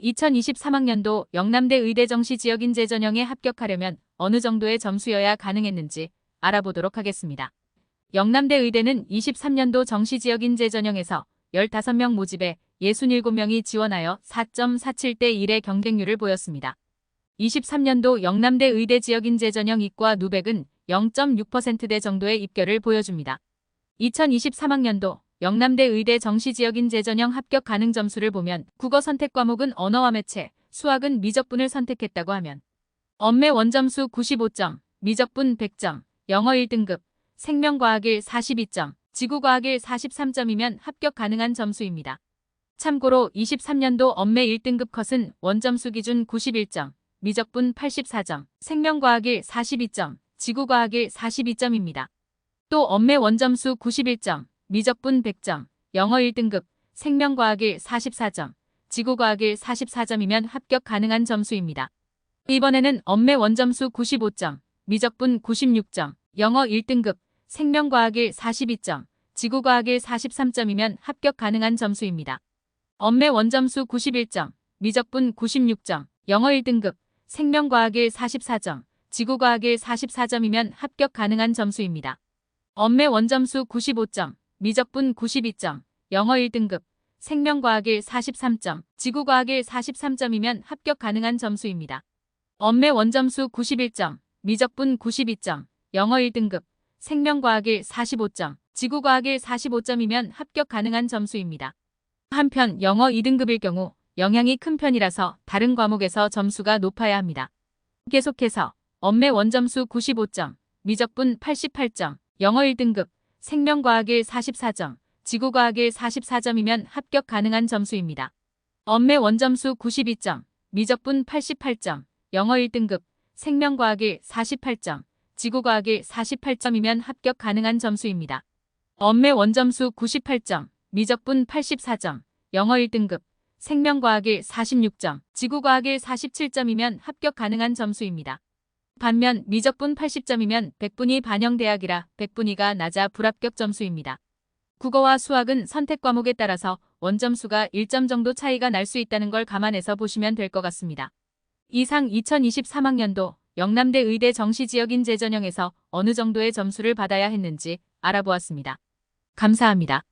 2023학년도 영남대 의대 정시 지역인 재 전형에 합격하려면 어느 정도의 점수여야 가능했는지 알아보도록 하겠습니다. 영남대 의대는 23년도 정시 지역인 재 전형에서 15명 모집에 67명이 지원하여 4.47대 1의 경쟁률을 보였습니다. 23년도 영남대 의대 지역인 재 전형 이과 누백은 0.6%대 정도의 입결을 보여줍니다. 2023학년도 영남대 의대 정시지역인 재 전형 합격 가능 점수를 보면 국어 선택 과목은 언어와 매체, 수학은 미적분을 선택했다고 하면 엄매 원점수 95점, 미적분 100점, 영어 1등급, 생명과학 1 42점, 지구과학 1 43점이면 합격 가능한 점수입니다. 참고로 23년도 엄매 1등급 컷은 원점수 기준 91점, 미적분 84점, 생명과학 1 42점, 지구과학 1 42점입니다. 또 엄매 원점수 91점, 미적분 100점, 영어 1등급, 생명과학 1 44점, 지구과학 1 44점이면 합격 가능한 점수입니다. 이번에는 엄매 원점수 95점, 미적분 96점, 영어 1등급, 생명과학 1 42점, 지구과학 1 43점이면 합격 가능한 점수입니다. 엄매 원점수 91점, 미적분 96점, 영어 1등급, 생명과학 1 44점, 지구과학 1 44점이면 합격 가능한 점수입니다. 엄매 원점수 95점, 미적분 92점, 영어 1등급, 생명과학 1 43점, 지구과학 1 43점이면 합격 가능한 점수입니다. 엄매 원점수 91점, 미적분 92점, 영어 1등급, 생명과학 1 45점, 지구과학 1 45점이면 합격 가능한 점수입니다. 한편 영어 2등급일 경우 영향이 큰 편이라서 다른 과목에서 점수가 높아야 합니다. 계속해서 엄매 원점수 95점, 미적분 88점, 영어 1등급, 생명과학 1 44점, 지구과학 1 44점이면 합격 가능한 점수입니다. 엄매 원점수 92점, 미적분 88점, 영어 1등급, 생명과학 1 48점, 지구과학 1 48점이면 합격 가능한 점수입니다. 엄매 원점수 98점, 미적분 84점, 영어 1등급, 생명과학 1 46점, 지구과학 1 47점이면 합격 가능한 점수입니다. 반면 미적분 80점이면 100분위 반영대학이라 100분위가 낮아 불합격 점수입니다. 국어와 수학은 선택 과목에 따라서 원점수가 1점 정도 차이가 날 수 있다는 걸 감안해서 보시면 될 것 같습니다. 이상 2023학년도 영남대 의대 정시지역인 재 전형에서 어느 정도의 점수를 받아야 했는지 알아보았습니다. 감사합니다.